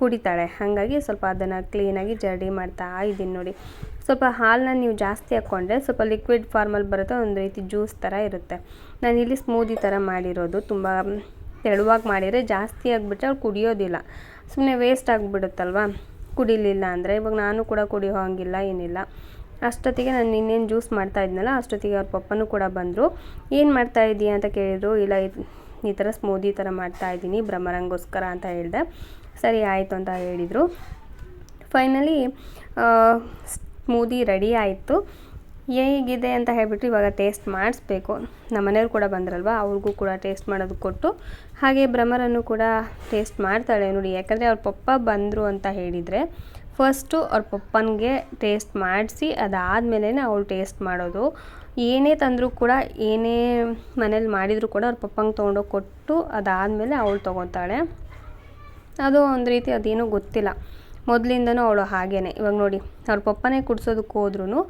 ಕುಡಿತಾಳೆ. ಹಾಗಾಗಿ ಸ್ವಲ್ಪ ಅದನ್ನು ಕ್ಲೀನಾಗಿ ಜಡಿ ಮಾಡ್ತಾ ಇದ್ದೀನಿ ನೋಡಿ. ಸ್ವಲ್ಪ ಹಾಲನ್ನ ನೀವು ಜಾಸ್ತಿ ಹಾಕ್ಕೊಂಡ್ರೆ ಸ್ವಲ್ಪ ಲಿಕ್ವಿಡ್ ಫಾರ್ಮಲ್ಲಿ ಬರುತ್ತೆ, ಒಂದು ರೀತಿ ಜ್ಯೂಸ್ ಥರ ಇರುತ್ತೆ. ನಾನಿಲ್ಲಿ ಸ್ಮೂದಿ ಥರ ಮಾಡಿರೋದು, ತುಂಬ ತೆಳುವಾಗಿ ಮಾಡಿದರೆ ಜಾಸ್ತಿ ಆಗಿಬಿಟ್ರೆ ಅವ್ರು ಕುಡಿಯೋದಿಲ್ಲ. ಸುಮ್ಮನೆ ವೇಸ್ಟ್ ಆಗಿಬಿಡುತ್ತಲ್ವ? ಕುಡಿಲಿಲ್ಲ ಅಂದರೆ ಇವಾಗ ನಾನು ಕೂಡ ಕುಡಿಯೋ ಹಂಗಿಲ್ಲ, ಏನಿಲ್ಲ. ಅಷ್ಟೊತ್ತಿಗೆ ನಾನು ಇನ್ನೇನು ಜ್ಯೂಸ್ ಮಾಡ್ತಾ ಇದ್ನಲ್ಲ, ಅಷ್ಟೊತ್ತಿಗೆ ಅವ್ರ ಪಪ್ಪನೂ ಕೂಡ ಬಂದರು. ಏನು ಮಾಡ್ತಾ ಇದ್ದೀಯ ಅಂತ ಕೇಳಿದರು, ಇಲ್ಲ, ಈ ಥರ ಸ್ಮೂದಿ ಥರ ಮಾಡ್ತಾ ಇದ್ದೀನಿ, ಭ್ರಮರಂಗೋಸ್ಕರ ಅಂತ ಹೇಳಿದೆ. ಸರಿ, ಆಯಿತು ಅಂತ ಹೇಳಿದರು. ಫೈನಲಿ ಸ್ಮೂದಿ ರೆಡಿ ಆಯಿತು. ಹೇಗಿದೆ ಅಂತ ಹೇಳ್ಬಿಟ್ಟು ಇವಾಗ ಟೇಸ್ಟ್ ಮಾಡಿಸ್ಬೇಕು. ನಮ್ಮ ಮನೆಯವ್ರು ಕೂಡ ಬಂದ್ರಲ್ವ, ಅವ್ರಿಗೂ ಕೂಡ ಟೇಸ್ಟ್ ಮಾಡೋದು ಕೊಟ್ಟು. ಹಾಗೆ ಭ್ರಮರನ್ನು ಕೂಡ ಟೇಸ್ಟ್ ಮಾಡ್ತಾಳೆ ನೋಡಿ, ಯಾಕಂದರೆ ಅವ್ರ ಪಪ್ಪ ಬಂದರು ಅಂತ ಹೇಳಿದರೆ ಫಸ್ಟು ಅವ್ರ ಪಪ್ಪನಿಗೆ ಟೇಸ್ಟ್ ಮಾಡಿಸಿ ಅದಾದಮೇಲೆ ಅವಳು ಟೇಸ್ಟ್ ಮಾಡೋದು. ಏನೇ ತಂದರೂ ಕೂಡ, ಏನೇ ಮನೇಲಿ ಮಾಡಿದರೂ ಕೂಡ ಅವ್ರ ಪಪ್ಪಂಗೆ ತೊಗೊಂಡೋಗಿ ಕೊಟ್ಟು ಅದಾದಮೇಲೆ ಅವಳು ತೊಗೊತಾಳೆ. ಅದು ಒಂದು ರೀತಿ ಅದೇನೂ ಗೊತ್ತಿಲ್ಲ. ಮೊದಲಿಂದನೂ ಅವಳು ಹಾಗೇನೆ. ಇವಾಗ ನೋಡಿ, ಅವ್ರ ಪಪ್ಪನೇ ಕುಡ್ಸೋದಕ್ಕೆ ಹೋದ್ರೂ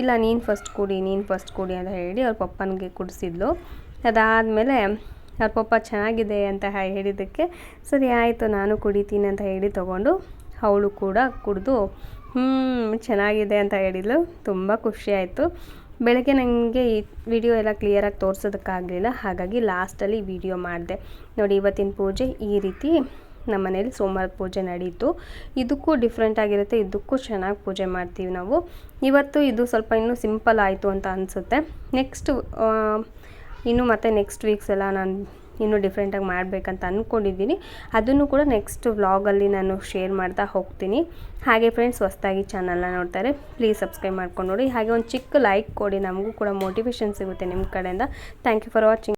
ಇಲ್ಲ ನೀನು ಫಸ್ಟ್ ಕುಡಿ, ನೀನು ಫಸ್ಟ್ ಕುಡಿ ಅಂತ ಹೇಳಿ ಅವ್ರ ಪಪ್ಪನಿಗೆ ಕುಡಿಸಿದ್ಲು. ಅದಾದಮೇಲೆ ಅವ್ರ ಪಪ್ಪ ಚೆನ್ನಾಗಿದೆ ಅಂತ ಹೇಳಿದ್ದಕ್ಕೆ, ಸರಿ ಆಯಿತು, ನಾನು ಕುಡಿತೀನಿ ಅಂತ ಹೇಳಿ ತೊಗೊಂಡು ಅವಳು ಕೂಡ ಕುಡಿದು ಹ್ಞೂ ಚೆನ್ನಾಗಿದೆ ಅಂತ ಹೇಳಿದ್ಲು. ತುಂಬ ಖುಷಿ ಆಯಿತು. ಬೆಳಗ್ಗೆ ನನಗೆ ಈ ವಿಡಿಯೋ ಎಲ್ಲ ಕ್ಲಿಯರಾಗಿ ತೋರಿಸೋದಕ್ಕಾಗಲಿಲ್ಲ, ಹಾಗಾಗಿ ಲಾಸ್ಟಲ್ಲಿ ವಿಡಿಯೋ ಮಾಡಿದೆ. ನೋಡಿ, ಇವತ್ತಿನ ಪೂಜೆ ಈ ರೀತಿ ನಮ್ಮ ಮನೇಲಿ ಸೋಮವಾರ ಪೂಜೆ ನಡೀತು. ಇದಕ್ಕೂ ಡಿಫ್ರೆಂಟ್ ಆಗಿರುತ್ತೆ, ಇದಕ್ಕೂ ಚೆನ್ನಾಗಿ ಪೂಜೆ ಮಾಡ್ತೀವಿ ನಾವು. ಇವತ್ತು ಇದು ಸ್ವಲ್ಪ ಇನ್ನೂ ಸಿಂಪಲ್ ಆಯಿತು ಅಂತ ಅನಿಸುತ್ತೆ. ನೆಕ್ಸ್ಟ್ ಇನ್ನು ಮತ್ತೆ ನೆಕ್ಸ್ಟ್ ವೀಕ್ಸ್ ಎಲ್ಲ ನಾನು ಇನ್ನೂ ಡಿಫ್ರೆಂಟಾಗಿ ಮಾಡಬೇಕಂತ ಅಂದ್ಕೊಂಡಿದ್ದೀನಿ ಅದನ್ನು ಕೂಡ ನೆಕ್ಸ್ಟ್ ವ್ಲಾಗಲ್ಲಿ ನಾನು ಶೇರ್ ಮಾಡ್ತಾ ಹೋಗ್ತೀನಿ. ಹಾಗೆ ಫ್ರೆಂಡ್ಸ್ ಹೊಸ್ದಾಗಿ ಚಾನಲ್ನ ನೋಡ್ತಾರೆ ಪ್ಲೀಸ್ ಸಬ್ಸ್ಕ್ರೈಬ್ ಮಾಡ್ಕೊಂಡು ನೋಡಿ. ಹಾಗೆ ಒಂದು ಚಿಕ್ಕ ಲೈಕ್ ಕೊಡಿ, ನಮಗೂ ಕೂಡ ಮೋಟಿವೇಶನ್ ಸಿಗುತ್ತೆ ನಿಮ್ಮ ಕಡೆಯಿಂದ. Thank you for watching